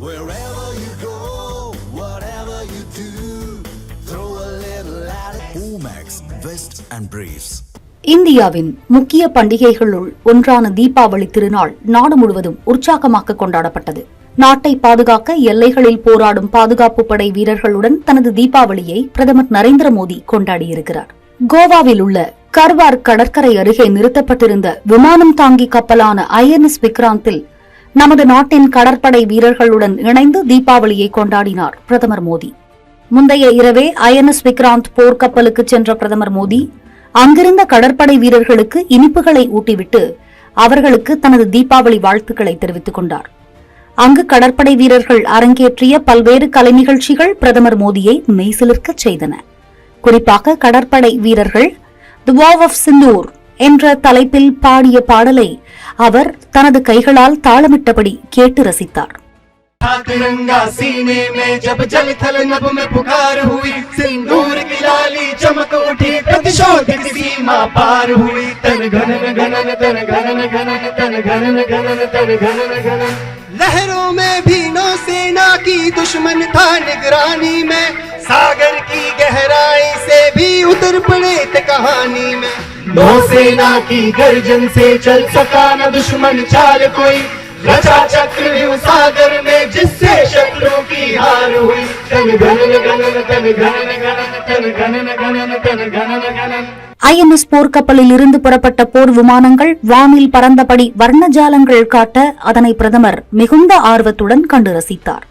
Wherever you go, whatever you do, throw a little at it. Omax, Vest and Briefs. இந்தியாவின் முக்கிய பண்டிகைகளுள் ஒன்றான தீபாவளி திருநாள் நாடு முழுவதும் உற்சாகமாக கொண்டாடப்பட்டது நாட்டை பாதுகாக்க எல்லைகளில் போராடும் பாதுகாப்பு படை வீரர்களுடன் தனது தீபாவளியை பிரதமர் நரேந்திர மோடி கொண்டாடியிருக்கிறார் கோவாவில் உள்ள கர்வார் கடற்கரை அருகே நிறுத்தப்பட்டிருந்த விமானம் தாங்கி கப்பலான ஐஎன்எஸ் விக்ராந்தில் நமது நாட்டின் கடற்படை வீரர்களுடன் இணைந்து தீபாவளியை கொண்டாடினார் பிரதமர் மோடி. முந்தைய இரவே ஐஎன்எஸ் விக்ராந்த் போர்க்கப்பலுக்கு சென்ற பிரதமர் மோடி அங்கிருந்த கடற்படை வீரர்களுக்கு இனிப்புகளை ஊட்டிவிட்டு அவர்களுக்கு தனது தீபாவளி வாழ்த்துக்களை தெரிவித்துக் கொண்டார். அங்கு கடற்படை வீரர்கள் அரங்கேற்றிய பல்வேறு கலை நிகழ்ச்சிகள் பிரதமர் மோடியை மெய்சிலிர்க்கச் செய்தன. குறிப்பாக கடற்படை வீரர்கள் தி வாவ் ஆஃப் சிந்தூர் என்ற தலைப்பில் பாடிய பாடலை அவர் தனது கைகளால் தாளமிட்டபடி கேட்டு ரசித்தார் था तिरंगा सीने में जब जल थल नभ में पुकार हुई सिंदूर की लाली चमक उठी प्रतिशोध की सीमा पार हुई तन घनन घनन तन घनन घनन तन घनन घनन तन घनन घनन लहरों में भी नौसेना की दुश्मन था निगरानी में सागर की गहराई से भी उतर पड़े थे कहानी में नौसेना की गर्जन से चल सका न दुश्मन चाल कोई रचा चक्रव्यूह सागर में जिससे शत्रु की हार हुई तन घनन घनन तन घनन घनन तन घनन घनन तन घनन घनन ஐஎன்எஸ் போர்க்கப்பலில் இருந்து புறப்பட்ட போர் விமானங்கள் வானில் பறந்தபடி வர்ணஜாலங்கள் காட்ட அதனை பிரதமர் மிகுந்த ஆர்வத்துடன் கண்டு ரசித்தார்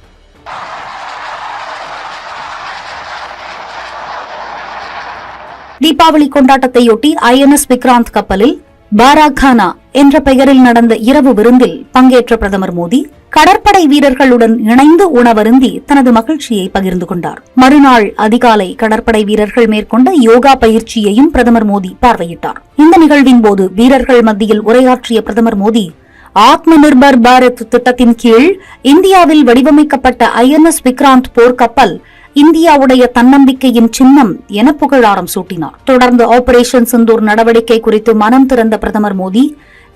தீபாவளி கொண்டாட்டத்தையொட்டி ஐஎன்எஸ் விக்ராந்த் கப்பலில் பாராகானா என்ற பெயரில் நடந்த இரவு விருந்தில் பங்கேற்ற பிரதமர் மோடி கடற்படை வீரர்களுடன் இணைந்து உணவருந்தி தனது மகிழ்ச்சியை பகிர்ந்து கொண்டார். மறுநாள் அதிகாலை கடற்படை வீரர்கள் மேற்கொண்ட யோகா பயிற்சியையும் பிரதமர் மோடி பார்வையிட்டார். இந்த நிகழ்வின் போது வீரர்கள் மத்தியில் உரையாற்றிய பிரதமர் மோடி ஆத்ம நிர்பர் பாரத் திட்டத்தின் கீழ் இந்தியாவில் வடிவமைக்கப்பட்ட ஐஎன்எஸ் விக்ராந்த் போர்க்கப்பல் இந்தியாவுடைய தன்னம்பிக்கையின் சின்னம் என புகழாரம் சூட்டினார். தொடர்ந்து ஆபரேஷன் சிந்தூர் நடவடிக்கை குறித்து மனம் திறந்த பிரதமர் மோடி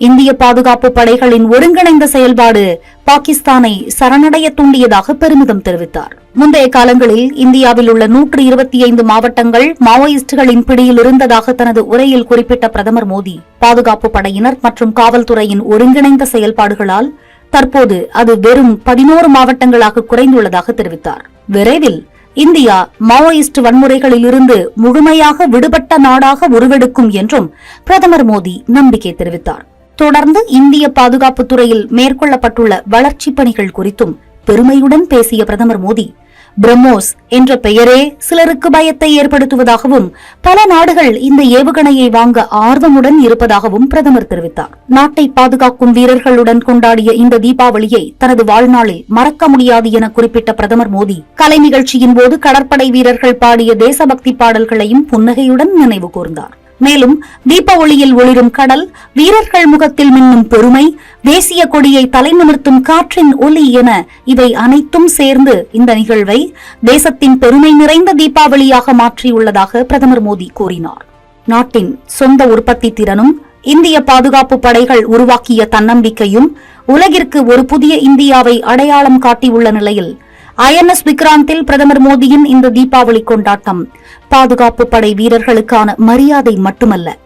இந்திய பாதுகாப்பு படைகளின் ஒருங்கிணைந்த செயல்பாடு பாகிஸ்தானை சரணடைய தூண்டியதாக பெருமிதம் தெரிவித்தார். முந்தைய காலங்களில் இந்தியாவில் உள்ள நூற்று இருபத்தி ஐந்து மாவட்டங்கள் மாவோயிஸ்டுகளின் பிடியில் இருந்ததாக தனது உரையில் குறிப்பிட்ட பிரதமர் மோடி பாதுகாப்பு படையினர் மற்றும் காவல்துறையின் ஒருங்கிணைந்த செயல்பாடுகளால் தற்போது அது வெறும் பதினோரு மாவட்டங்களாக குறைந்துள்ளதாக தெரிவித்தார். விரைவில் இந்தியா மாவோயிஸ்ட் வன்முறைகளில் இருந்து முழுமையாக விடுபட்ட நாடாக உருவெடுக்கும் என்றும் பிரதமர் மோடி நம்பிக்கை தெரிவித்தார். தொடர்ந்து இந்திய பாதுகாப்பு துறையில் மேற்கொள்ளப்பட்டுள்ள வளர்ச்சிப் பணிகள் குறித்தும் பெருமையுடன் பேசிய பிரதமர் மோடி பிரம்மோஸ் என்ற பெயரே சிலருக்கு பயத்தை ஏற்படுத்துவதாகவும் பல நாடுகள் இந்த ஏவுகணையை வாங்க ஆர்வமுடன் இருப்பதாகவும் பிரதமர் தெரிவித்தார். நாட்டை பாதுகாக்கும் வீரர்களுடன் கொண்டாடிய இந்த தீபாவளியை தனது வாழ்நாளில் மறக்க முடியாது என குறிப்பிட்ட பிரதமர் மோடி கலை நிகழ்ச்சியின் போது கடற்படை வீரர்கள் பாடிய தேசபக்தி பாடல்களையும் புன்னகையுடன் நினைவு கூர்ந்தார். மேலும் தீப ஒளியில் ஒளிரும் கடல் வீரர்கள் முகத்தில் மின்னும் பெருமை தேசிய கொடியை தலைநிமிர்த்தும் காற்றின் ஒலி என இவை அனைத்தும் சேர்ந்து இந்த நிகழ்வை தேசத்தின் பெருமை நிறைந்த தீபாவளியாக மாற்றியுள்ளதாக பிரதமர் மோடி கூறினார். நாட்டின் சொந்த உற்பத்தி திறனும் இந்திய பாதுகாப்பு படைகள் உருவாக்கிய தன்னம்பிக்கையும் உலகிற்கு ஒரு புதிய இந்தியாவை அடையாளம் காட்டியுள்ள நிலையில் ஐஎன்எஸ் விக்ராந்தில் பிரதமர் மோடியின் இந்த தீபாவளி கொண்டாட்டம். பாதுகாப்பு படை வீரர்களுக்கான மரியாதை மட்டுமல்ல.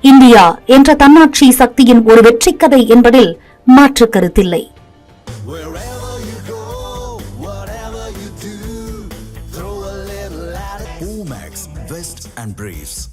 இந்தியா என்ற தன்னாட்சி சக்தியின் ஒரு வெற்றிக் கதை என்பதில் மாற்று கருத்தில்லை. And Briefs.